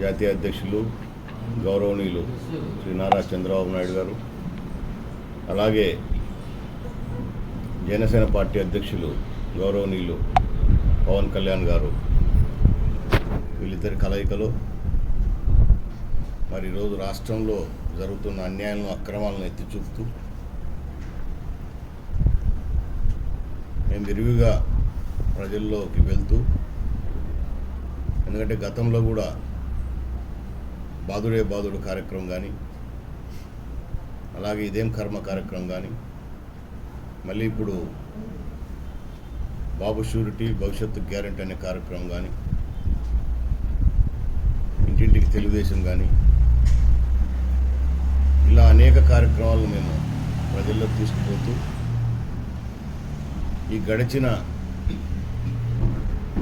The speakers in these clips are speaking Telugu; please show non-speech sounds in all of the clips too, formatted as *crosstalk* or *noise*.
జాతీయ అధ్యక్షులు గౌరవనీయులు శ్రీ నారా చంద్రబాబు నాయుడు గారు అలాగే జనసేన పార్టీ అధ్యక్షులు గౌరవనీయులు పవన్ కళ్యాణ్ గారు వీళ్ళిద్దరి కలయికలో మరి ఈరోజు రాష్ట్రంలో జరుగుతున్న అన్యాయాలను అక్రమాలను ఎత్తి చూపుతూ మేము విరివిగా ప్రజల్లోకి వెళ్తూ ఎందుకంటే గతంలో కూడా బాదుడే బాదుడు కార్యక్రమం కానీ అలాగే ఇదేం కర్మ కార్యక్రమం కానీ మళ్ళీ ఇప్పుడు బాబు షూరిటీ భవిష్యత్తు గ్యారెంటీ అనే కార్యక్రమం కానీ ఇంటింటికి తెలుగుదేశం కానీ ఇలా అనేక కార్యక్రమాలు మేము ప్రజల్లో తీసుకుపోతూ ఈ గడిచిన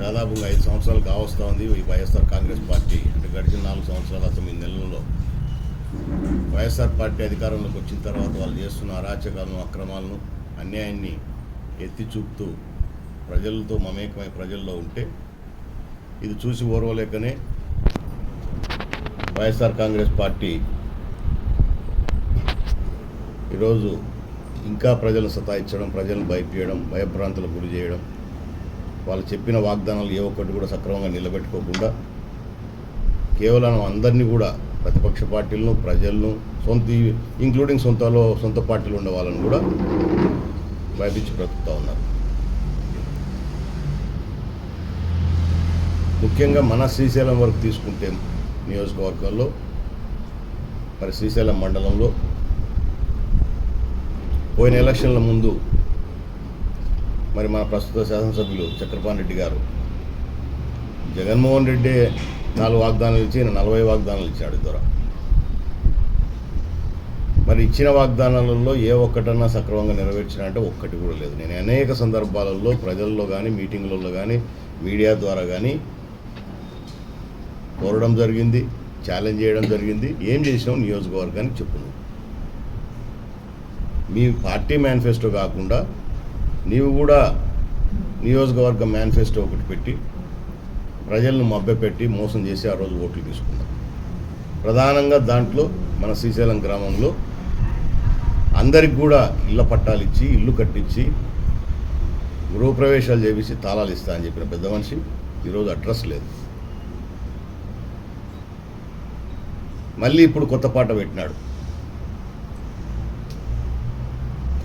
దాదాపుగా ఐదు సంవత్సరాలు కావస్తూ ఉంది ఈ వైఎస్ఆర్ కాంగ్రెస్ పార్టీ. అంటే గడిచిన నాలుగు సంవత్సరాల తొమ్మిది నెలల్లో. వైఎస్ఆర్ పార్టీ అధికారంలోకి వచ్చిన తర్వాత వాళ్ళు చేస్తున్న అరాచకాలను అక్రమాలను అన్యాయాన్ని ఎత్తి చూపుతూ ప్రజలతో మమేకమై ప్రజల్లో ఉంటే ఇది చూసి ఓర్వలేకనే వైఎస్ఆర్ కాంగ్రెస్ పార్టీ ఈరోజు ఇంకా ప్రజలను సతాయించడం ప్రజలను భయపేయడం భయభ్రాంతులకు గురి చేయడం వాళ్ళు చెప్పిన వాగ్దానాలు ఏ ఒక్కటి కూడా సక్రమంగా నిలబెట్టుకోకుండా కేవలం అందరినీ కూడా ప్రతిపక్ష పార్టీలను ప్రజలను సొంత ఇంక్లూడింగ్ సొంతలో సొంత పార్టీలు ఉండే వాళ్ళని కూడా భయపించి బ్రతుకుతూ ఉన్నారు. ముఖ్యంగా మన శ్రీశైలం వరకు తీసుకుంటే నియోజకవర్గంలో మరి శ్రీశైలం మండలంలో పోయిన ఎలక్షన్ల ముందు మరి మన ప్రస్తుత శాసనసభ్యులు చక్రపాణి రెడ్డి గారు. జగన్మోహన్ రెడ్డి నాలుగు వాగ్దానాలు ఇచ్చి నలభై వాగ్దానాలు ఇచ్చాడు ద్వారా మరి ఇచ్చిన వాగ్దానాలలో ఏ ఒక్కటన్నా సక్రమంగా నెరవేర్చినంటే ఒక్కటి కూడా లేదు. నేను అనేక సందర్భాలలో ప్రజల్లో కానీ మీటింగ్లలో కానీ మీడియా ద్వారా కానీ కోరడం జరిగింది ఛాలెంజ్ చేయడం జరిగింది. ఏం చేసినావు? నియోజకవర్గానికి చెప్పు మీ పార్టీ మేనిఫెస్టో కాకుండా నీవు కూడా నియోజకవర్గ మేనిఫెస్టో ఒకటి పెట్టి ప్రజలను మభ్యపెట్టి మోసం చేసి ఆ రోజు ఓట్లు తీసుకున్నాం ప్రధానంగా దాంట్లో మన శ్రీశైలం గ్రామంలో అందరికి కూడా ఇళ్ళ పట్టాలు ఇచ్చి ఇల్లు కట్టించి గృహప్రవేశాలు చేపించి తాళాలు ఇస్తా అని చెప్పిన పెద్ద మనిషి ఈరోజు అడ్రస్ లేదు. మళ్ళీ ఇప్పుడు కొత్త పాట పెట్టినాడు.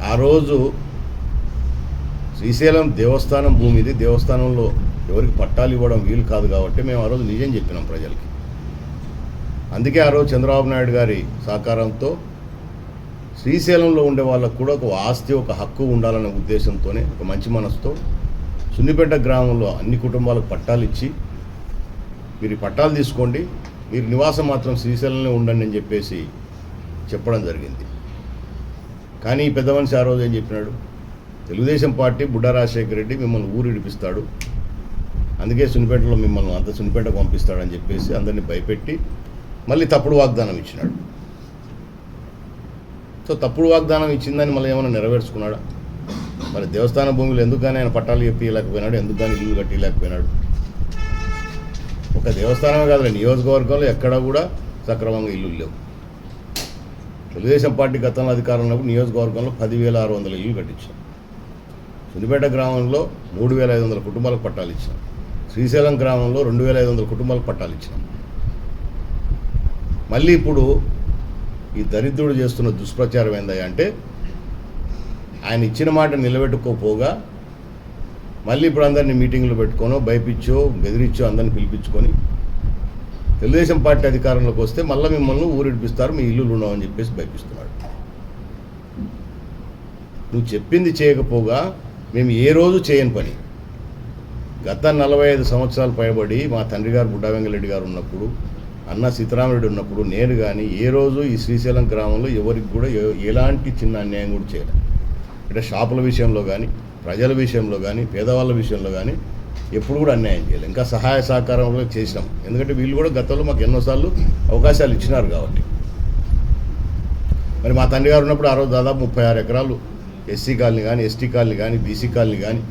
ఆ రోజు శ్రీశైలం దేవస్థానం భూమి ఇది దేవస్థానంలో ఎవరికి పట్టాలు ఇవ్వడం వీలు కాదు కాబట్టి మేము ఆ రోజు నిజం చెప్పినాం ప్రజలకి. అందుకే ఆ రోజు చంద్రబాబు నాయుడు గారి సహకారంతో శ్రీశైలంలో ఉండే వాళ్ళకు కూడా ఒక ఆస్తి ఒక హక్కు ఉండాలనే ఉద్దేశంతోనే ఒక మంచి మనసుతో సున్నిపేట గ్రామంలో అన్ని కుటుంబాలకు పట్టాలు ఇచ్చి మీరు పట్టాలు తీసుకోండి మీరు నివాసం మాత్రం శ్రీశైలంలో ఉండండి అని చెప్పేసి చెప్పడం జరిగింది. కానీ పెద్ద మనిషి ఆ రోజు ఏం చెప్పినాడు? తెలుగుదేశం పార్టీ బుడ్డా రాజశేఖర రెడ్డి మిమ్మల్ని ఊరు ఇడిపిస్తాడు అందుకే సునిపేటలో మిమ్మల్ని అంత సునిపేట పంపిస్తాడని చెప్పేసి అందరినీ భయపెట్టి మళ్ళీ తప్పుడు వాగ్దానం ఇచ్చినాడు. సో తప్పుడు వాగ్దానం ఇచ్చిందని మళ్ళీ ఏమైనా నెరవేర్చుకున్నాడా? మరి దేవస్థాన భూములు ఎందుకని ఆయన పట్టాలు చెప్పలేకపోయినాడు ఎందుకు కానీ ఇల్లు కట్టలేకపోయినాడు ఒక దేవస్థానమే కాదు నియోజకవర్గంలో ఎక్కడా కూడా సక్రమంగా ఇల్లు లేవు. తెలుగుదేశం పార్టీ గతంలో అధికారంలో నియోజకవర్గంలో పదివేల ఆరు వందల ఇల్లు కట్టించాం సుందిపేట గ్రామంలో మూడు వేల ఐదు వందల కుటుంబాలకు పట్టాలు ఇచ్చినాం. శ్రీశైలం గ్రామంలో రెండు వేల ఐదు వందల కుటుంబాలకు పట్టాలు ఇచ్చినాం. మళ్ళీ ఇప్పుడు ఈ దరిద్రుడు చేస్తున్న దుష్ప్రచారం ఏందయ్యా అంటే ఆయన ఇచ్చిన మాట నిలబెట్టుకోపోగా మళ్ళీ ఇప్పుడు అందరినీ మీటింగ్లు పెట్టుకోనో భయపించో బెదిరించో అందరిని పిలిపించుకొని తెలుగుదేశం పార్టీ అధికారంలోకి వస్తే మళ్ళీ మిమ్మల్ని ఊరిడిపిస్తారు మీ ఇల్లులు ఉండవని చెప్పేసి భయపిస్తున్నాడు. నువ్వు చెప్పింది చేయకపోగా మేము ఏ రోజు చేయని పని. గత నలభై ఐదు సంవత్సరాలు పైబడి మా తండ్రి గారు బుడ్డా వెంగళరెడ్డి గారు ఉన్నప్పుడు అన్న సీతారామరెడ్డి ఉన్నప్పుడు నేను కానీ ఏ రోజు ఈ శ్రీశైలం గ్రామంలో ఎవరికి కూడా ఎలాంటి చిన్న అన్యాయం కూడా చేయలేదు అంటే షాపుల విషయంలో కానీ ప్రజల విషయంలో కానీ పేదవాళ్ళ విషయంలో కానీ ఎప్పుడు కూడా అన్యాయం చేయలేదు ఇంకా సహాయ సహకారంలో చేసినాం. ఎందుకంటే వీళ్ళు కూడా గతంలో మాకు ఎన్నోసార్లు అవకాశాలు ఇచ్చినారు కాబట్టి. మరి మా తండ్రి గారు ఉన్నప్పుడు ఆ రోజు దాదాపు ముప్పై ఆరు ఎకరాలు ఎస్సీ కాలనీ కానీ ఎస్టీ కాలనీ కానీ బీసీ కాలనీ కానీ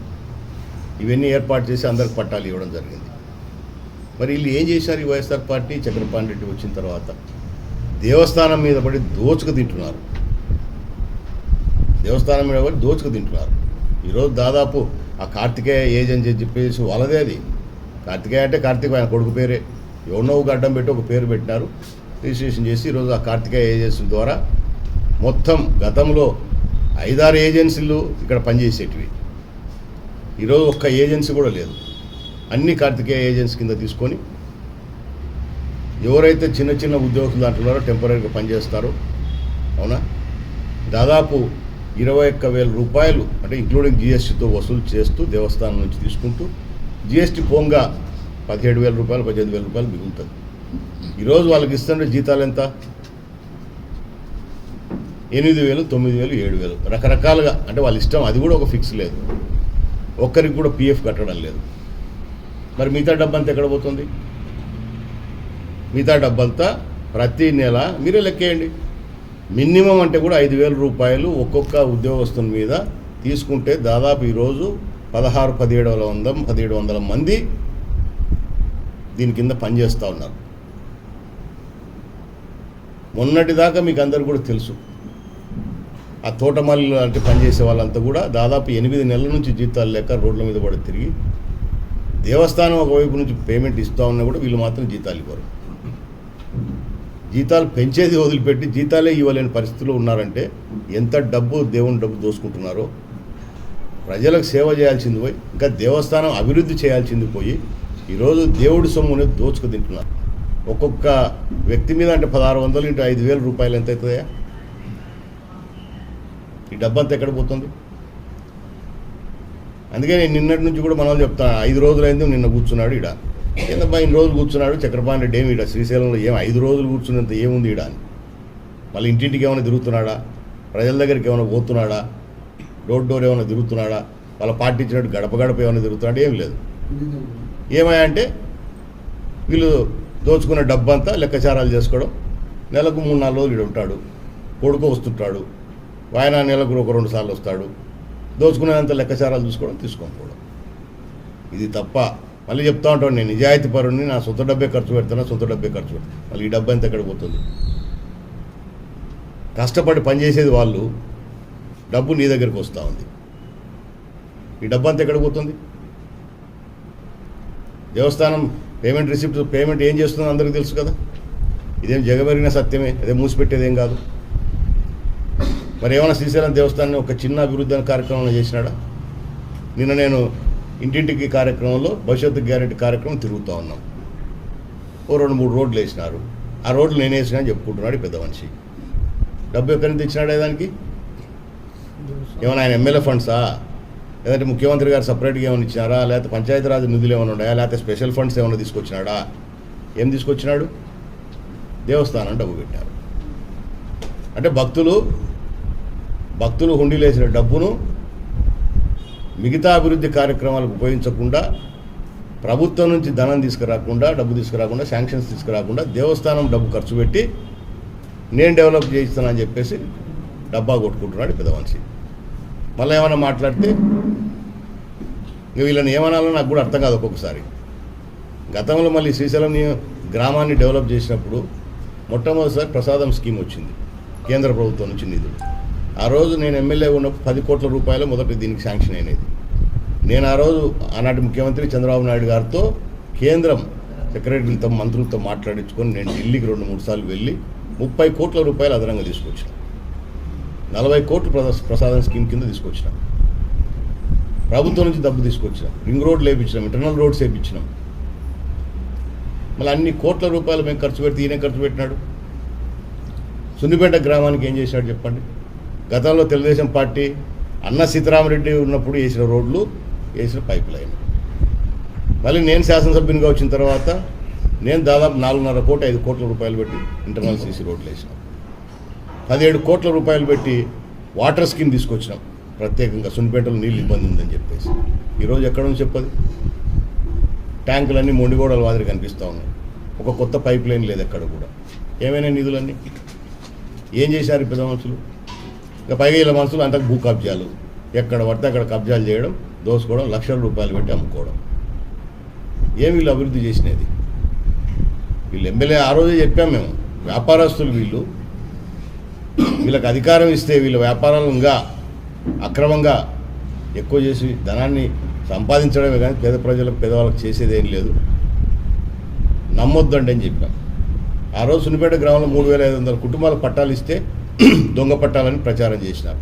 ఇవన్నీ ఏర్పాటు చేసి అందరికి పట్టాలు ఇవ్వడం జరిగింది. మరి వీళ్ళు ఏం చేశారు? ఈ వైఎస్ఆర్ పార్టీ చక్రపాణి రెడ్డి వచ్చిన తర్వాత దేవస్థానం మీద పడి దోచుకు తింటున్నారు. దేవస్థానం మీద పడి దోచుకు తింటున్నారు. ఈరోజు దాదాపు ఆ కార్తికేయ ఏజెన్సీ అని చెప్పేసి వాళ్ళదే అది. కార్తికేయ అంటే కార్తిక ఆయన కొడుకు పేరే. ఎవరినో ఒక అడ్డం పెట్టి ఒక పేరు పెట్టినారు. రిజిస్ట్రేషన్ చేసి ఈరోజు ఆ కార్తికేయ ఏజెన్సీ ద్వారా మొత్తం గతంలో ఐదారు ఏజెన్సీలు ఇక్కడ పనిచేసేటివి. ఈరోజు ఒక్క ఏజెన్సీ కూడా లేదు. అన్ని కార్తికేయ ఏజెన్సీ కింద తీసుకొని ఎవరైతే చిన్న చిన్న ఉద్యోగులు దాంట్లో టెంపరీగా పనిచేస్తారో అవునా? దాదాపు ఇరవై ఒక్క వేల రూపాయలు అంటే ఇంక్లూడింగ్ జిఎస్టీతో వసూలు చేస్తూ దేవస్థానం నుంచి తీసుకుంటూ జిఎస్టీ పోంగా పదిహేడు వేల రూపాయలు పదిహేను వేల రూపాయలు మిగులుతుంది. ఈరోజు వాళ్ళకి ఇస్తుంటే జీతాలు ఎంత? ఎనిమిది వేలు తొమ్మిది వేలు ఏడు వేలు. రకరకాలుగా అంటే వాళ్ళ ఇష్టం అది కూడా ఒక ఫిక్స్ లేదు. ఒక్కరికి కూడా పిఎఫ్ కట్టడం లేదు. మరి మిగతా డబ్బంతా ఎక్కడ పోతుంది? మిగతా డబ్బంతా ప్రతి నెల మీరే లెక్కేయండి. మినిమం అంటే కూడా ఐదు వేల రూపాయలు ఒక్కొక్క ఉద్యోగస్తుని మీద తీసుకుంటే దాదాపు ఈరోజు పదహారు పదిహేడు వందల పదిహేడు వందల మంది దీని కింద పనిచేస్తూ ఉన్నారు. మొన్నటిదాకా మీకు అందరు కూడా తెలుసు. ఆ తోటమాలిలో లాంటి పనిచేసే వాళ్ళంతా కూడా దాదాపు ఎనిమిది నెలల నుంచి జీతాలు లేక రోడ్ల మీద పడి తిరిగి దేవస్థానం ఒకవైపు నుంచి పేమెంట్ ఇస్తూ ఉన్నా కూడా వీళ్ళు మాత్రం జీతాలు ఇవ్వరు. జీతాలు పెంచేది వదిలిపెట్టి జీతాలే ఇవ్వలేని పరిస్థితిలో ఉన్నారంటే ఎంత డబ్బు దేవుని డబ్బు దోసుకుంటున్నారో. ప్రజలకు సేవ చేయాల్సింది పోయి ఇంకా దేవస్థానం అభివృద్ధి చేయాల్సింది పోయి ఈరోజు దేవుడి సొమ్ముని దోచుకు తింటున్నారు. ఒక్కొక్క వ్యక్తి మీద అంటే పదహారు వందలు ఇంటూ ఐదు వేల రూపాయలు ఎంత అవుతుందా ఈ డబ్బంతా ఎక్కడ పోతుంది? అందుకే నేను నిన్నటి నుంచి కూడా మనం చెప్తాను ఐదు రోజులైంది నిన్న కూర్చున్నాడు ఇడ ఏందబ్బా ఇన్ని రోజులు కూర్చున్నాడు? చక్రపాణి రెడ్డి ఏమి ఇడ శ్రీశైలంలో ఏం ఐదు రోజులు కూర్చున్నంత ఏముంది ఇడ అని మళ్ళీ ఇంటింటికి ఏమైనా తిరుగుతున్నాడా? ప్రజల దగ్గరికి ఏమైనా పోతున్నాడా? డోర్ డోర్ ఏమైనా తిరుగుతున్నాడా? వాళ్ళ పార్టీ ఇచ్చినట్టు గడప గడప ఏమైనా తిరుగుతున్నాడు? ఏం లేదు. ఏమయ్యంటే వీళ్ళు దోచుకున్న డబ్బంతా లెక్కచారాలు చేసుకోవడం. నెలకు మూడు నాలుగు రోజులు ఈడు ఉంటాడు. కొడుకు వస్తుంటాడు. వాయనా నెలకు ఒక రెండు సార్లు వస్తాడు. దోచుకునేంత లెక్కచారాలు చూసుకోవడం తీసుకొని పోవడం. ఇది తప్ప మళ్ళీ చెప్తా ఉంటాను నేను నిజాయితీ పరుణ్ణి నా సొంత డబ్బే ఖర్చు పెడుతున్నా సొంత డబ్బే ఖర్చు పెడతాను? మళ్ళీ ఈ డబ్బు ఎంత ఎక్కడికి పోతుంది? కష్టపడి పనిచేసేది వాళ్ళు డబ్బు నీ దగ్గరికి వస్తూ ఉంది. ఈ డబ్బు అంతా ఎక్కడికి పోతుంది? దేవస్థానం పేమెంట్ రిసిప్ట్ పేమెంట్ ఏం చేస్తుందో అందరికీ తెలుసు కదా? ఇదేం జగమెరిగిన సత్యమే అదే మూసిపెట్టేది ఏం కాదు. మరి ఏమైనా శ్రీశైలం దేవస్థానాన్ని ఒక చిన్న అభివృద్ధి అనే కార్యక్రమం చేసినాడా? నిన్న నేను ఇంటింటికి కార్యక్రమంలో భవిష్యత్తు గ్యారెంటీ కార్యక్రమం తిరుగుతూ ఉన్నాం. ఓ రెండు మూడు రోడ్లు వేసినారు. ఆ రోడ్లు నేను వేసినా అని చెప్పుకుంటున్నాడు పెద్ద మనిషి. డబ్బు ఎక్కడి నుంచి తెచ్చినాడే దానికి? ఏమైనా ఆయన ఎమ్మెల్యే ఫండ్సా? లేదంటే ముఖ్యమంత్రి గారు సపరేట్గా ఏమైనా ఇచ్చినారా? లేకపోతే పంచాయతీరాజ్ నిధులు ఏమైనా ఉన్నాయా? లేకపోతే స్పెషల్ ఫండ్స్ ఏమైనా తీసుకొచ్చినాడా? ఏం తీసుకొచ్చినాడు? దేవస్థానం డబ్బు పెట్టారు. అంటే భక్తులు భక్తులు హుండీలేసిన డబ్బును మిగతా అభివృద్ధి కార్యక్రమాలకు ఉపయోగించకుండా ప్రభుత్వం నుంచి ధనం తీసుకురాకుండా డబ్బు తీసుకురాకుండా శాంక్షన్స్ తీసుకురాకుండా దేవస్థానం డబ్బు ఖర్చు పెట్టి నేను డెవలప్ చేయిస్తానని చెప్పేసి డబ్బా కొట్టుకుంటున్నాడు ఈ మళ్ళీ ఏమైనా మాట్లాడితే వీళ్ళని ఏమనాలో నాకు కూడా అర్థం కాదు ఒక్కొక్కసారి. గతంలో మళ్ళీ శ్రీశైలం గ్రామాన్ని డెవలప్ చేసినప్పుడు మొట్టమొదటిసారి ప్రసాదం స్కీమ్ వచ్చింది కేంద్ర ప్రభుత్వం నుంచి నిధులు. ఆ రోజు నేను ఎమ్మెల్యే ఉన్నప్పుడు పది కోట్ల రూపాయలు మొదటి దీనికి శాంక్షన్ అయినది. నేను ఆ రోజు ఆనాటి ముఖ్యమంత్రి చంద్రబాబు నాయుడు గారితో కేంద్రం సెక్రటరీలతో మంత్రులతో మాట్లాడించుకొని నేను ఢిల్లీకి రెండు మూడు సార్లు వెళ్ళి ముప్పై కోట్ల రూపాయలు అదనంగా తీసుకొచ్చిన. నలభై కోట్లు ప్రసా- ప్రసాదం స్కీమ్ కింద తీసుకొచ్చిన. ప్రభుత్వం నుంచి డబ్బు తీసుకొచ్చినాం. రింగ్ రోడ్లు వేయించినాం ఇంటర్నల్ రోడ్స్ వేయించినాం మళ్ళీ అన్ని కోట్ల రూపాయలు మేము ఖర్చు పెడితే ఈయన ఖర్చు పెట్టినాడు. సున్నిపేట గ్రామానికి ఏం చేశాడు చెప్పండి? గతంలో తెలుగుదేశం పార్టీ అన్న సీతారామరెడ్డి ఉన్నప్పుడు వేసిన రోడ్లు వేసిన పైప్ లైన్. మళ్ళీ నేను శాసనసభ్యునిగా వచ్చిన తర్వాత నేను దాదాపు నాలుగున్నర కోటి ఐదు కోట్ల రూపాయలు పెట్టి ఇంటర్నల్ సీసీ రోడ్లు వేసినాం. పదిహేడు కోట్ల రూపాయలు పెట్టి వాటర్ స్కీమ్ తీసుకొచ్చినాం. ప్రత్యేకంగా సున్నిపేటలో నీళ్ళు ఇబ్బంది ఉందని చెప్పేసి. ఈరోజు ఎక్కడ ఉంది చెప్పదు. ట్యాంకులన్నీ మొండిగోడల మాదిరి కనిపిస్తూ ఉన్నాయి. ఒక కొత్త పైప్ లైన్ లేదు ఎక్కడ కూడా. ఏమైనా నిధులన్నీ? ఏం చేశారు పెద్ద మనుషులు? ఇంకా పైగా వీళ్ళ మనుషులు అంతా భూ కబ్జాలు. ఎక్కడ పడితే అక్కడ కబ్జాలు చేయడం దోసుకోవడం లక్షల రూపాయలు పెట్టి అమ్ముకోవడం. ఏమి వీళ్ళు అభివృద్ధి చేసినది? వీళ్ళు ఎమ్మెల్యే ఆ రోజే చెప్పాం మేము వ్యాపారస్తులు వీళ్ళు. వీళ్ళకి అధికారం ఇస్తే వీళ్ళ వ్యాపారాలు ఇంకా అక్రమంగా ఎక్కువ చేసి ధనాన్ని సంపాదించడమే కానీ పేద ప్రజలకు పేదవాళ్ళకి చేసేది ఏం లేదు. నమ్మొద్దండి అని చెప్పాం. ఆ రోజు సున్నిపేట గ్రామంలో మూడు వేల ఐదు వందల కుటుంబాలకు పట్టాలు ఇస్తే *clears throat* దొంగ పట్టాలని ప్రచారం చేసినారు.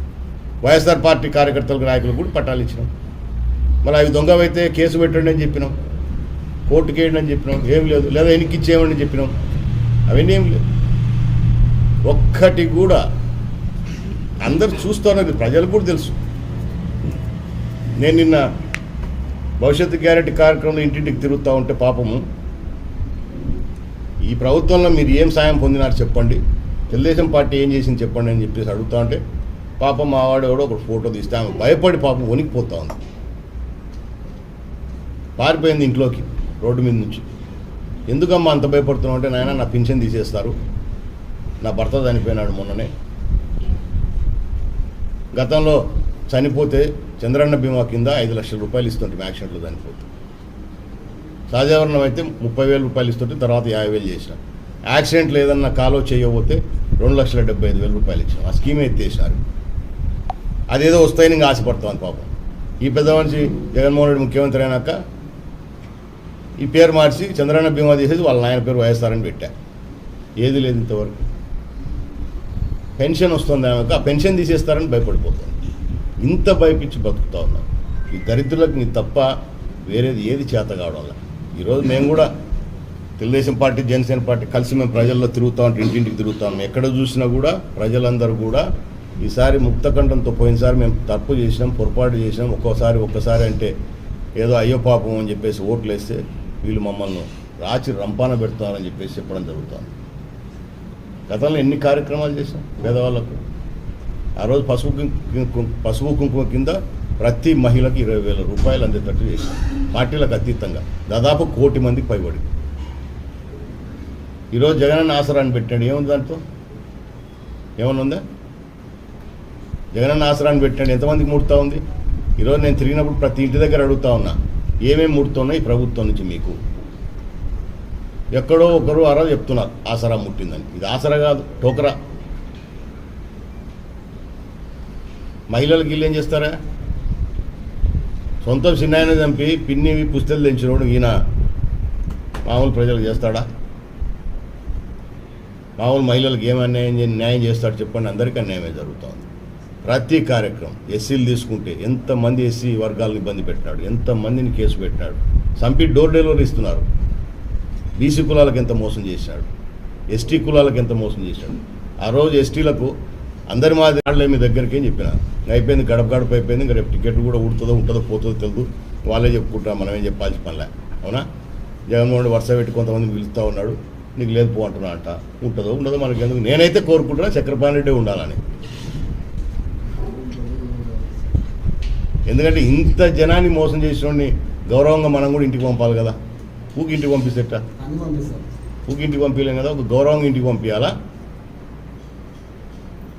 వైఎస్ఆర్ పార్టీ కార్యకర్తలకు నాయకులకు కూడా పట్టాలు ఇచ్చినాం. మరి అవి దొంగవైతే కేసు పెట్టండి అని చెప్పినాం. కోర్టుకి వేయండి అని చెప్పినాం. ఏం లేదు. లేదా ఎన్నికి ఇచ్చేయమని చెప్పినాం. అవన్నీ ఏం లేదు. ఒక్కటి కూడా అందరు చూస్తున్నది ప్రజలు కూడా తెలుసు. నేను నిన్న భవిష్యత్తు గ్యారెంటీ కార్యక్రమంలో ఇంటింటికి తిరుగుతూ ఉంటే పాపము ఈ ప్రభుత్వంలో మీరు ఏం సాయం పొందినారు చెప్పండి. తెలుగుదేశం పార్టీ ఏం చేసింది చెప్పండి అని చెప్పేసి అడుగుతా ఉంటే పాప మావాడు ఎవడో ఒక ఫోటో తీస్తే ఆమె భయపడి పాపం వణికిపోతా ఉంది. పారిపోయింది ఇంట్లోకి రోడ్డు మీద నుంచి. ఎందుకమ్మా అంత భయపడుతున్నావు అంటే నాయన నా పింఛన్ తీసేస్తారు. నా భర్త చనిపోయినాడు మొన్ననే. గతంలో చనిపోతే చంద్రన్న బీమా కింద ఐదు లక్షల రూపాయలు ఇస్తుంటే యాక్సిడెంట్లో చనిపోతే. సహజవరణం అయితే ముప్పై వేల రూపాయలు ఇస్తుంటే తర్వాత యాభై వేలు చేసిన. యాక్సిడెంట్ లేదన్న కాలో చేయబోతే రెండు లక్షల డెబ్బై ఐదు వేల రూపాయలు ఇచ్చాం. ఆ స్కీమే ఎత్తేసారు అదేదో వస్తాయని ఇంకా ఆశపడతాం పాపం. ఈ పెద్ద మనిషి జగన్మోహన్ రెడ్డి ముఖ్యమంత్రి అయినాక ఈ పేరు మార్చి చంద్రన్న బీమా తీసేసి వాళ్ళ నాయన పేరు వైఎస్ఆర్ అని పెట్టా. ఏది లేదు ఇంతవరకు. పెన్షన్ వస్తుంది ఆమెకు ఆ పెన్షన్ తీసేస్తారని భయపడిపోతుంది ఇంత భయపించి బతుకుతా ఉన్నాం. ఈ దరిద్రులకు నీ తప్ప వేరేది ఏది చేత కావడం వల్ల ఈరోజు మేము కూడా తెలుగుదేశం పార్టీ జనసేన పార్టీ కలిసి మేము ప్రజల్లో తిరుగుతాం ఉంటాం ఇంటింటికి తిరుగుతాం. ఎక్కడ చూసినా కూడా ప్రజలందరూ కూడా ఈసారి ముక్తకంఠంతో పోయినసారి మేము తప్పు చేసినాం పొరపాటు చేసినాం. ఒక్కోసారి ఒక్కసారి అంటే ఏదో అయ్యో పాపం అని చెప్పేసి ఓట్లు వేస్తే వీళ్ళు మమ్మల్ని రాచి రంపాన పెడతారని చెప్పేసి చెప్పడం జరుగుతుంది. గతంలో ఎన్ని కార్యక్రమాలు చేశాం పేదవాళ్ళకు? ఆ రోజు పసుపు కుంకు- పసుపు కుంకుమ కింద ప్రతి మహిళకి ఇరవై వేల రూపాయలు అందేటట్టు చేసాం పార్టీలకు అతీతంగా దాదాపు కోటి మందికి పైబడి ఈరోజు జగనన్న ఆసరాన్ని పెట్టాడు. ఏముంది దాంట్లో? ఏమన్నా ఉందా జగనన్న ఆసరాన్ని పెట్టాడు. ఎంతమందికి ముడుతూ ఉంది? ఈరోజు నేను తిరిగినప్పుడు ప్రతి ఇంటి దగ్గర అడుగుతా ఉన్నా ఏమేమి ముడుతున్నాయి ఈ ప్రభుత్వం నుంచి మీకు? ఎక్కడో ఒకరు ఆ చెప్తున్నారు ఆసరా ముట్టిందని. ఇది ఆసరా కాదు టోకరా. మహిళలకు వీళ్ళు ఏం చేస్తారా? సొంతం చిన్నాయన చంపి పిన్నివి పుస్తలు తెంచినోడు ఈయన మామూలు ప్రజలకు చేస్తాడా? మామూలు మహిళలకు ఏం అన్యాయం న్యాయం చేస్తాడు చెప్పండి అందరికీ అన్యాయమే జరుగుతుంది. ప్రతి కార్యక్రమం ఎస్సీలు తీసుకుంటే ఎంతమంది ఎస్సీ వర్గాలను ఇబ్బంది పెట్టినాడు ఎంతమందిని కేసు పెట్టినాడు చంపి డోర్ డెలివరీ ఇస్తున్నారు. బీసీ కులాలకు ఎంత మోసం చేశాడు ఎస్టీ కులాలకు ఎంత మోసం చేశాడు. ఆ రోజు ఎస్టీలకు అందరి మాది మీ దగ్గరికి ఏం చెప్పిన. అయిపోయింది గడప గడప అయిపోయింది ఇంకా రేపు టికెట్ కూడా ఉడుతుందో ఉంటుందో పోతుందో తెలియదు వాళ్ళే చెప్పుకుంటారు మనం ఏం చెప్పాల్సి పనిలే అవునా? జగన్మోహన్ వరుస పెట్టి కొంతమంది పిలుస్తూ ఉన్నాడు. నీకు లేదు పో అంటున్నా అంట. ఉంటుందో ఉండదో మనకి ఎందుకు? నేనైతే కోరుకుంటున్నా చక్రపాణి రెడ్డి ఉండాలని. ఎందుకంటే ఇంత జనాన్ని మోసం చేసినోడిని గౌరవంగా మనం కూడా ఇంటికి పంపాలి కదా. ఊకి ఇంటికి పంపిస్తేట ఊకి ఇంటికి పంపించలేం కదా ఒక గౌరవంగా ఇంటికి పంపించాలా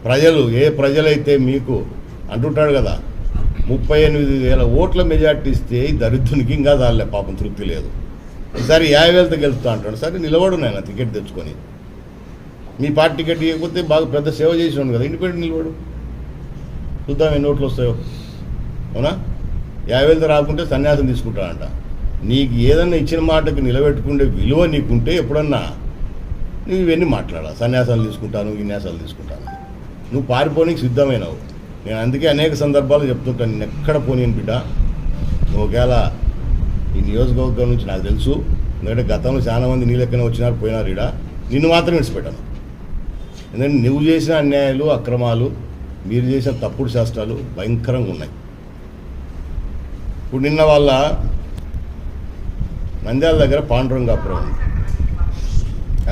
ప్రజలు ఏ ప్రజలైతే మీకు అంటుంటాడు కదా ముప్పై ఎనిమిది వేల ఓట్ల మెజార్టీ ఇస్తే దరిద్రునికి ఇంకా దానిలే పాపం తృప్తి లేదు. ఈసారి యాభై వేలతో గెలుస్తా అంటాడు. సరే నిలబడు నాయన టికెట్ తెచ్చుకొని. మీ పార్టీ టికెట్ ఇవ్వకపోతే బాగా పెద్ద సేవ చేసినాడు కదా ఇండిపెండెంట్ నిలబడు. చూద్దాం ఎన్ని ఓట్లు వస్తాయో. అవునా? యాభై వేలతో రాకుంటే సన్యాసం తీసుకుంటానంట నీకు ఏదన్నా ఇచ్చిన మాటకు నిలబెట్టుకునే విలువ నీకుంటే ఎప్పుడన్నా నువ్వు ఇవన్నీ మాట్లాడాలి? సన్యాసాలు తీసుకుంటాను విన్యాసాలు తీసుకుంటాను. నువ్వు పారిపోనికి సిద్ధమైనవు. నేను అందుకే అనేక సందర్భాలు చెప్తుంటాను నేను ఎక్కడ పోనీని బిడ్డ? నువ్వు ఒకవేళ ఈ నియోజకవర్గం నుంచి నాకు తెలుసు. ఎందుకంటే గతంలో చాలా మంది నీ లెక్కన వచ్చినారు పోయినారు ఇడ నిన్ను మాత్రం విడిచిపెట్టాను. ఎందుకంటే నువ్వు చేసిన అన్యాయాలు అక్రమాలు మీరు చేసిన తప్పుడు శాస్త్రాలు భయంకరంగా ఉన్నాయి. ఇప్పుడు నిన్న వాళ్ళ నంద్యాల దగ్గర పాండురంగాపురం ఉంది.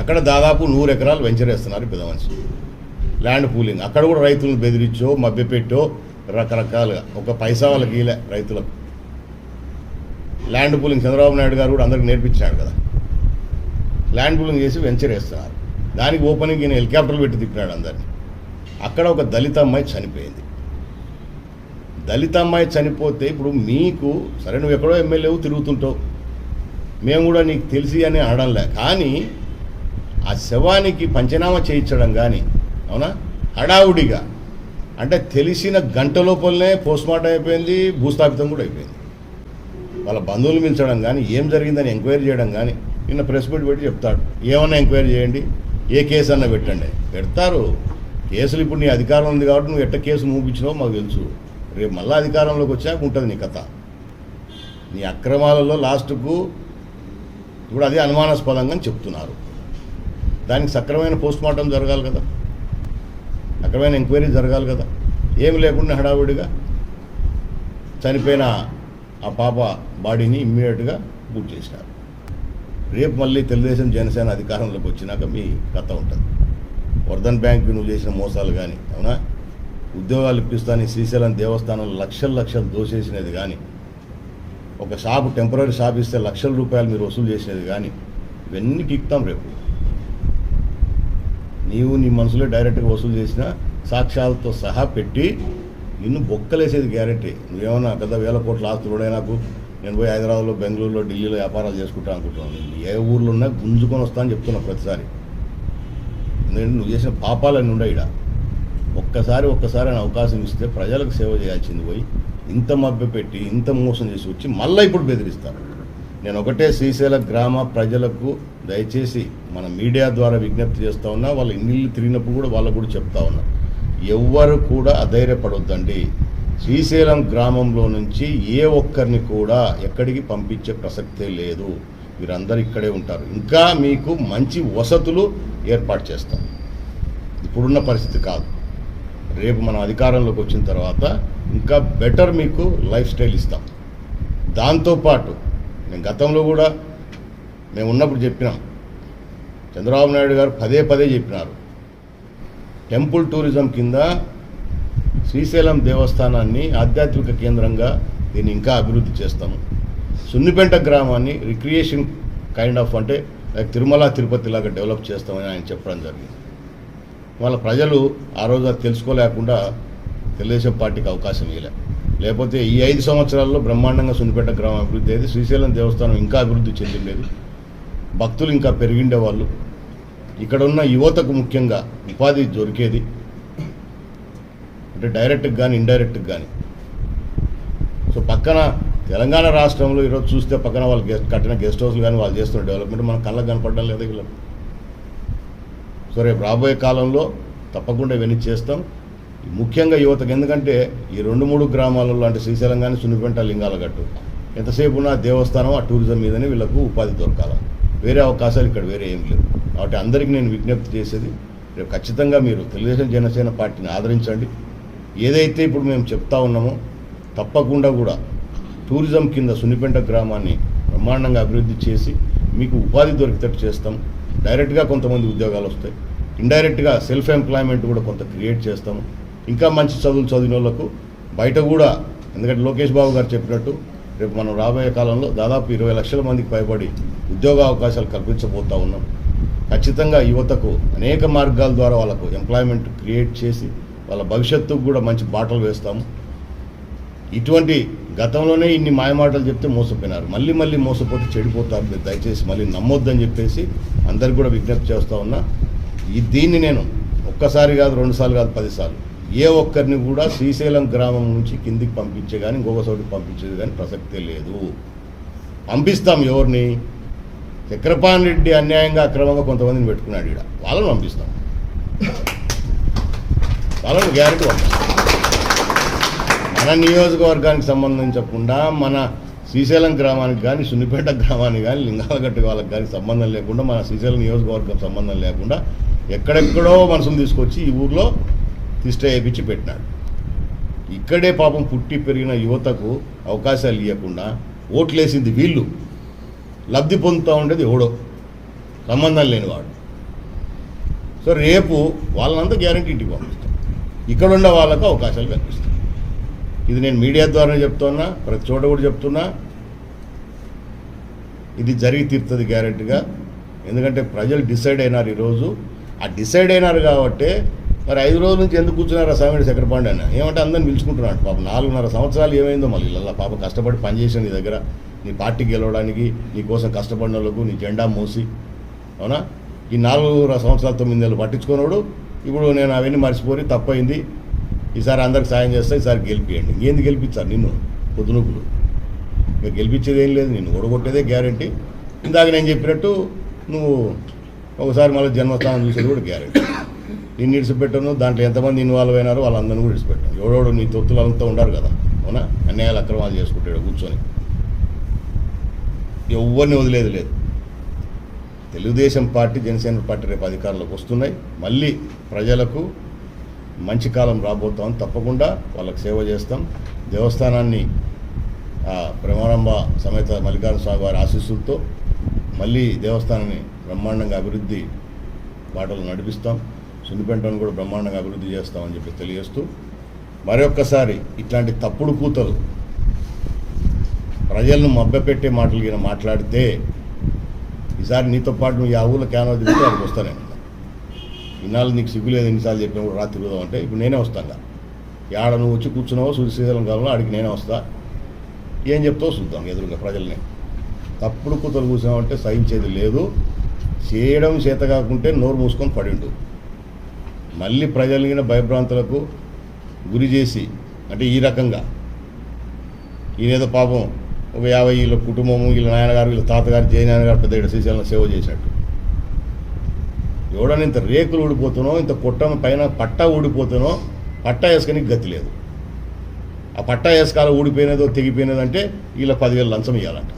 అక్కడ దాదాపు నూరు ఎకరాలు వెంచర్ వేస్తున్నారు పెద్ద మనిషి ల్యాండ్ పూలింగ్ అక్కడ కూడా రైతులను బెదిరించో మభ్యపెట్టో రకరకాలుగా. ఒక పైసా వాళ్ళకి రైతులకు. ల్యాండ్ పూలింగ్ చంద్రబాబు నాయుడు గారు కూడా అందరికి నేర్పించాడు కదా. ల్యాండ్ పూలింగ్ చేసి వెంచర్ వేస్తున్నారు. దానికి ఓపెనింగ్ ఈయన హెలికాప్టర్లు పెట్టి తిప్పినాడు అందరిని. అక్కడ ఒక దళిత అమ్మాయి చనిపోయింది. దళిత అమ్మాయి చనిపోతే ఇప్పుడు మీకు సరే నువ్వు ఎక్కడో ఎమ్మెల్యేవు తిరుగుతుంటావు. మేము కూడా నీకు తెలిసి అని అనడంలే కానీ ఆ శవానికి పంచనామా చేయించడం కానీ అవునా? హడావుడిగా. అంటే తెలిసిన గంట లోపలనే పోస్ట్మార్టం అయిపోయింది భూస్థాపితం కూడా అయిపోయింది. వాళ్ళ బంధువులు మించడం కానీ ఏం జరిగిందని ఎంక్వైరీ చేయడం కానీ నిన్న ప్రెస్ మీట్ పెట్టి చెప్తాడు. ఏమన్నా ఎంక్వైరీ చేయండి? ఏ కేసు అన్నా పెట్టండి. పెడతారు. కేసులు ఇప్పుడు నీ అధికారం ఉంది కాబట్టి నువ్వు ఎట్ట కేసు మూపించినావో మాకు తెలుసు. రేపు మళ్ళీ అధికారంలోకి వచ్చాక ఉంటుంది నీ కథ. నీ అక్రమాలలో లాస్ట్కు ఇప్పుడు అదే అనుమానాస్పదంగా అని చెప్తున్నారు. దానికి సక్రమైన పోస్ట్ మార్టం జరగాలి కదా. సక్రమైన ఎంక్వైరీ జరగాలి కదా. ఏమి లేకుండా హడావుడిగా చనిపోయిన ఆ పాప బాడీని ఇమ్మీడియట్గా బుక్ చేసినారు. రేపు మళ్ళీ తెలుగుదేశం జనసేన అధికారంలోకి వచ్చినాక మీ కథ ఉంటుంది. వర్ధన్ బ్యాంక్ నువ్వు చేసిన మోసాలు కానీ అవునా? ఉద్యోగాలు ఇప్పిస్తాను శ్రీశైలం దేవస్థానం లక్షలు లక్షలు దోసేసినది కానీ ఒక షాపు టెంపరీ షాప్ ఇస్తే లక్షల రూపాయలు మీరు వసూలు చేసినది కానీ ఇవన్నీ కిక్తాం రేపు. నీవు నీ మనసులో డైరెక్ట్గా వసూలు చేసిన సాక్ష్యాలతో సహా పెట్టి నిన్ను బొక్కలేసేది గ్యారెంటీ. నువ్వేమన్నా పెద్ద వేల కోట్ల ఆస్తులుడే నాకు నేను పోయి హైదరాబాద్లో బెంగళూరులో ఢిల్లీలో వ్యాపారాలు చేసుకుంటా అనుకుంటున్నాను. ఏ ఊర్లో ఉన్నా గుంజుకొని వస్తా అని చెప్తున్నా ప్రతిసారి. ఎందుకంటే నువ్వు చేసిన పాపాలన్నీ ఉండవు ఇక్కడ ఒక్కసారి ఒక్కసారి అని అవకాశం ఇస్తే ప్రజలకు సేవ చేయాల్సింది పోయి ఇంత మభ్య పెట్టి ఇంత మోసం చేసి వచ్చి మళ్ళీ ఇప్పుడు బెదిరిస్తారు. నేను ఒకటే శ్రీశైల గ్రామ ప్రజలకు దయచేసి మన మీడియా ద్వారా విజ్ఞప్తి చేస్తా ఉన్నా వాళ్ళ ఇన్ని తిరిగినప్పుడు కూడా వాళ్ళకు కూడా చెప్తా ఉన్నా. ఎవ్వరు కూడా అధైర్యపడొద్దండి. శ్రీశైలం గ్రామంలో నుంచి ఏ ఒక్కరిని కూడా ఎక్కడికి పంపించే ప్రసక్తే లేదు. మీరందరూ ఇక్కడే ఉంటారు. ఇంకా మీకు మంచి వసతులు ఏర్పాటు చేస్తాం. ఇప్పుడున్న పరిస్థితి కాదు. రేపు మనం అధికారంలోకి వచ్చిన తర్వాత ఇంకా బెటర్ మీకు లైఫ్ స్టైల్ ఇస్తాం. దాంతోపాటు నేను గతంలో కూడా మేము ఉన్నప్పుడు చెప్పినాం. చంద్రబాబు నాయుడు గారు పదే పదే చెప్పినారు. టెంపుల్ టూరిజం కింద శ్రీశైలం దేవస్థానాన్ని ఆధ్యాత్మిక కేంద్రంగా దీన్ని ఇంకా అభివృద్ధి చేస్తాము. సున్నిపెంట గ్రామాన్ని రిక్రియేషన్ కైండ్ ఆఫ్ అంటే లైక్ తిరుమల తిరుపతి లాగా డెవలప్ చేస్తామని ఆయన చెప్పడం జరిగింది. వాళ్ళ ప్రజలు ఆ రోజు అది తెలుసుకోలేకుండా తెలుగుదేశం పార్టీకి అవకాశం ఇవ్వలే లేకపోతే ఈ ఐదు సంవత్సరాల్లో బ్రహ్మాండంగా సున్నిపేట గ్రామం అభివృద్ధి అయితే శ్రీశైలం దేవస్థానం ఇంకా అభివృద్ధి చెందిండేది. భక్తులు ఇంకా పెరిగిండే వాళ్ళు ఇక్కడ ఉన్న యువతకు ముఖ్యంగా ఉపాధి దొరికేది. అంటే డైరెక్ట్గా కానీ ఇండైరెక్ట్గా కానీ సో పక్కన తెలంగాణ రాష్ట్రంలో ఈరోజు చూస్తే పక్కన వాళ్ళు గెస్ట్ కట్టిన గెస్ట్ హౌస్లు కానీ వాళ్ళు చేస్తున్న డెవలప్మెంట్ మన కళ్ళకు కనపడడం లేదు వీళ్ళకి సో రేపు రాబోయే కాలంలో తప్పకుండా ఇవన్నీ చేస్తాం. ముఖ్యంగా యువతకు ఎందుకంటే ఈ రెండు మూడు గ్రామాలలో అంటే శ్రీశైలం కానీ సున్నిపెంట లింగాలగట్టు. ఎంతసేపు ఉన్న దేవస్థానం ఆ టూరిజం మీదనే వీళ్ళకు ఉపాధి దొరకాల. వేరే అవకాశాలు ఇక్కడ వేరే ఏం లేవు. కాబట్టి అందరికీ నేను విజ్ఞప్తి చేసేది రేపు ఖచ్చితంగా మీరు తెలుగుదేశం జనసేన పార్టీని ఆదరించండి. ఏదైతే ఇప్పుడు మేము చెప్తా ఉన్నామో తప్పకుండా కూడా టూరిజం కింద సున్నిపెంట గ్రామాన్ని బ్రహ్మాండంగా అభివృద్ధి చేసి మీకు ఉపాధి దొరికేటట్టు చేస్తాం. డైరెక్ట్గా కొంతమంది ఉద్యోగాలు వస్తాయి. ఇండైరెక్ట్గా సెల్ఫ్ ఎంప్లాయ్మెంట్ కూడా కొంత క్రియేట్ చేస్తాము ఇంకా మంచి చదువులు చదివిన వాళ్ళకు బయట కూడా ఎందుకంటే లోకేష్ బాబు గారు చెప్పినట్టు రేపు మనం రాబోయే కాలంలో దాదాపు ఇరవై లక్షల మందికి పైబడి ఉద్యోగ అవకాశాలు కల్పించబోతా ఉన్నాం. ఖచ్చితంగా యువతకు అనేక మార్గాల ద్వారా వాళ్ళకు ఎంప్లాయ్మెంట్ క్రియేట్ చేసి వాళ్ళ భవిష్యత్తుకు కూడా మంచి బాటలు వేస్తాము. ఇటువంటి గతంలోనే ఇన్ని మాయమాటలు చెప్తే మోసపోయినారు. మళ్ళీ మళ్ళీ మోసపోతే చెడిపోతారు. మీరు దయచేసి మళ్ళీ నమ్మొద్దని చెప్పేసి అందరికి కూడా విజ్ఞప్తి చేస్తూ ఉన్నా. ఈ దీన్ని నేను ఒక్కసారి కాదు రెండుసార్లు కాదు పదిసార్లు ఏ ఒక్కరిని కూడా శ్రీశైలం గ్రామం నుంచి కిందికి పంపించే కానీ ఇంకొక చోటుకి పంపించేది కానీ ప్రసక్తే లేదు. పంపిస్తాం ఎవరిని? చక్రపాణి రెడ్డి అన్యాయంగా అక్రమంగా కొంతమందిని పెట్టుకున్నాడు ఇక్కడ వాళ్ళని పంపిస్తాం. వాళ్ళని గ్యారెంటీ పంపిస్తాం. మన నియోజకవర్గానికి సంబంధించకుండా మన శ్రీశైలం గ్రామానికి కానీ సున్నిపేట గ్రామానికి కానీ లింగాలగట్టు వాళ్ళకి కానీ సంబంధం లేకుండా మన శ్రీశైలం నియోజకవర్గం సంబంధం లేకుండా ఎక్కడెక్కడో మనసును తీసుకొచ్చి ఈ ఊర్లో తిష్ట వేయించి పెట్టినాడు. ఇక్కడే పాపం పుట్టి పెరిగిన యువతకు అవకాశాలు ఇవ్వకుండా ఓట్లేసింది వీళ్ళు. లబ్ధి పొందుతూ ఉండేది ఎవడో. సంబంధం లేనివాడు సో రేపు వాళ్ళంతా గ్యారంటీ ఇంటికి పంపిస్తాం. ఇక్కడ ఉండే వాళ్ళకు అవకాశాలు కల్పిస్తాం. ఇది నేను మీడియా ద్వారా చెప్తున్నా ప్రతి చోట కూడా చెప్తున్నా. ఇది జరిగి తీరుతుంది గ్యారెంటీగా. ఎందుకంటే ప్రజలు డిసైడ్ అయినారు ఈరోజు. ఆ డిసైడ్ అయినారు కాబట్టి మరి ఐదు రోజుల నుంచి ఎందుకు కూర్చున్నారా సామిడి చక్రపాండి అన్న ఏమంటే అందరిని పిలుచుకుంటున్నాడు. పాప నాలుగున్నర సంవత్సరాలు ఏమైందో మళ్ళీ. ఇలా పాప కష్టపడి పనిచేసాను నీ దగ్గర. నీ పార్టీ గెలవడానికి నీ కోసం కష్టపడిన వాళ్ళకు నీ జెండా మోసి. అవునా? ఈ నాలుగు సంవత్సరాల తొమ్మిది నెలలు పట్టించుకున్నాడు ఇప్పుడు నేను అవన్నీ మర్చిపోయి తప్పైంది. ఈసారి అందరికి సాయం చేస్తా ఈసారి గెలిపియండి. ఏంది గెలిపించారు నిన్ను? పొద్దునుకులు. ఇక గెలిపించేది ఏం లేదు. నిన్ను ఓడగొట్టేదే గ్యారంటీ. ఇందాక నేను చెప్పినట్టు నువ్వు ఒకసారి మళ్ళీ జన్మస్థానం చూసేది కూడా గ్యారంటీ. నిన్ను ఇడిచిపెట్టను దాంట్లో ఎంతమంది ఇన్వాల్వ్ అయినారో వాళ్ళందరినీ కూడా ఇడిచిపెట్టాను ఎవడోడు నీ తొత్తులంతా ఉండరు కదా. అవునా? అన్యాయాలు అక్రమాలు చేసుకుంటాడు కూర్చొని. ఎవరిని వదిలేదు లేదు. తెలుగుదేశం పార్టీ జనసేన పార్టీ రేపు అధికారంలోకి వస్తున్నాయి. మళ్ళీ ప్రజలకు మంచి కాలం రాబోతాం తప్పకుండా. వాళ్ళకి సేవ చేస్తాం. దేవస్థానాన్ని ఆ, బ్రహ్మారంభ సమేత మల్లికార్జున స్వామి వారి ఆశీస్సులతో మళ్ళీ దేవస్థానాన్ని బ్రహ్మాండంగా అభివృద్ధి బాటలు నడిపిస్తాం. సున్నిపెంటను కూడా బ్రహ్మాండంగా అభివృద్ధి చేస్తామని చెప్పి తెలియజేస్తూ మరొక్కసారి ఇట్లాంటి తప్పుడు కూతలు ప్రజలను మభ్యపెట్టే మాటలు ఈయన మాట్లాడితే ఈసారి నీతో పాటు నువ్వు ఆ ఊళ్ళో క్యానో దిగితే అక్కడికి నేను ఇన్నాళ్ళు నీకు సిగ్గులేదు ఎన్నిసార్లు చెప్పినా కూడా రాత్రి తిరుగుదాం అంటే ఇప్పుడు నేనే వస్తాను ఏడ నువ్వు వచ్చి కూర్చున్నావో సూర్యశ్రీశైలం కాలంలో అడిగి నేనే వస్తా. ఏం చెప్తావో చూద్దాం ఎదురుగా ప్రజల్ని. తప్పుడు కూతలు కూర్చున్నామంటే సహించేది లేదు. చేయడం చేత కాకుంటే నోరు మూసుకొని పడిండు. మళ్ళీ ప్రజలిగిన భయభ్రాంతులకు గురి చేసి అంటే ఈ రకంగా. ఈయనేదో పాపం ఒక యాభై వీళ్ళ కుటుంబము వీళ్ళ నాయనగారు వీళ్ళ తాతగారు జయనాయన గారు పెద్ద శ్రీశైలం సేవ చేసినట్టు ఎవడని ఇంత రేకులు ఊడిపోతానో ఇంత కుట్టం పైన పట్టా ఊడిపోతానో పట్టా వేసుకొని గతి లేదు. ఆ పట్టా వేసుకాల ఊడిపోయినదో తెగిపోయినదంటే వీళ్ళ పదివేలు లంచం ఇవ్వాలంట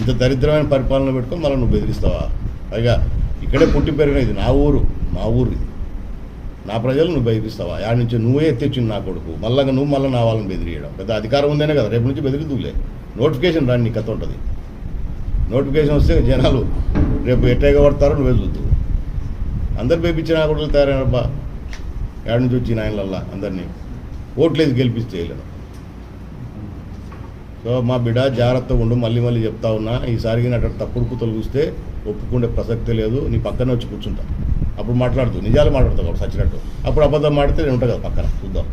ఇంత దరిద్రమైన పరిపాలన పెట్టుకొని మళ్ళీ నువ్వు బెదిరిస్తావా? పైగా ఇక్కడే పుట్టి పెరిగిన ఇది నా ఊరు మా ఊరు ఇది నా ప్రజలు నువ్వు బెదిరిస్తావా? ఆ నుంచి నువ్వే ఎత్తిచ్చింది నా కొడుకు. మళ్ళా నువ్వు మళ్ళీ నా వాళ్ళని బెదిరియడం పెద్ద అధికారం ఉందేనే కదా రేపు నుంచి బెదిరిదులే నోటిఫికేషన్ రాని నీ కథ ఉంటుంది. నోటిఫికేషన్ వస్తే జనాలు రేపు ఎట్టేగా పడతారో నువ్వే చూద్దు అందరు బేపించిన నా కొడుకులు తయారైనబ్బా. ఏడు నుంచి వచ్చి నాయనలల్లా అందరినీ. ఓట్లేదు గెలిపిస్తే చేయలేను సో మా బిడ్డ జాగ్రత్తగా ఉండు మళ్ళీ మళ్ళీ చెప్తా ఉన్నా. ఈసారికి అక్కడ తప్పుడు కూతలు చూస్తే ఒప్పుకునే ప్రసక్తి లేదు నీ పక్కన వచ్చి కూర్చుంటా. అప్పుడు మాట్లాడుతూ నిజాలు మాట్లాడతావు కాబట్టి సచ్చినట్టు. అప్పుడు అబద్ధం మాడితే నేను ఉంటా కదా పక్కన చూద్దాం.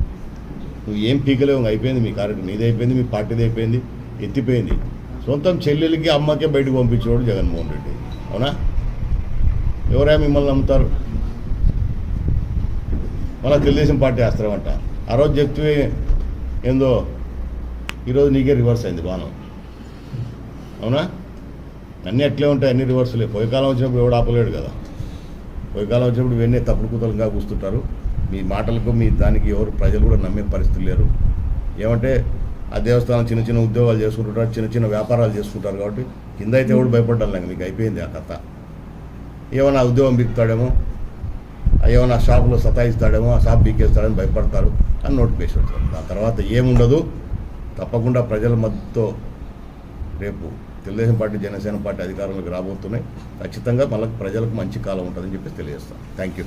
నువ్వు ఏం పీకలేవు ఇంక అయిపోయింది మీ కార్యక్రమం. నీది అయిపోయింది మీ పార్టీది అయిపోయింది ఎత్తిపోయింది. సొంతం చెల్లెలకి అమ్మకే బయటకు పంపించేవాడు జగన్మోహన్ రెడ్డి. అవునా? ఎవరైనా మిమ్మల్ని నమ్ముతారు? మళ్ళీ తెలుగుదేశం పార్టీ వేస్తామంట ఆ రోజు చెప్తే ఏందో ఈరోజు నీకే రివర్స్ అయింది బాణం. అవునా? అన్నీ అట్లే ఉంటాయి అన్ని రివర్స్లే పోయి కాలం వచ్చినప్పుడు ఎవడు ఆపలేడు కదా. పోయి కాలం వచ్చినప్పుడు ఇవన్నీ తప్పుడు కూతలుగా కూస్తుంటారు మీ మాటలకు మీ దానికి ఎవరు ప్రజలు కూడా నమ్మే పరిస్థితి లేరు. ఏమంటే ఆ దేవస్థానం చిన్న చిన్న ఉద్యోగాలు చేసుకుంటుంటారు చిన్న చిన్న వ్యాపారాలు చేసుకుంటారు కాబట్టి కింద అయితే ఎవడు భయపడ్డాను మీకు అయిపోయింది ఆ కథ. ఏమైనా ఉద్యోగం బిక్కుతాడేమో ఏమైనా షాపులో సతాయిస్తాడేమో ఆ షాప్ బీకేస్తాడని భయపడతారు అని నోటిఫికేషన్ వచ్చారు ఆ తర్వాత ఏముండదు తప్పకుండా ప్రజల మద్దతుతో రేపు తెలుగుదేశం పార్టీ జనసేన పార్టీ అధికారంలోకి రాబోతున్నాయి. ఖచ్చితంగా మళ్ళీ ప్రజలకు మంచి కాలం ఉంటుందని చెప్పి తెలియజేస్తాను. Thank you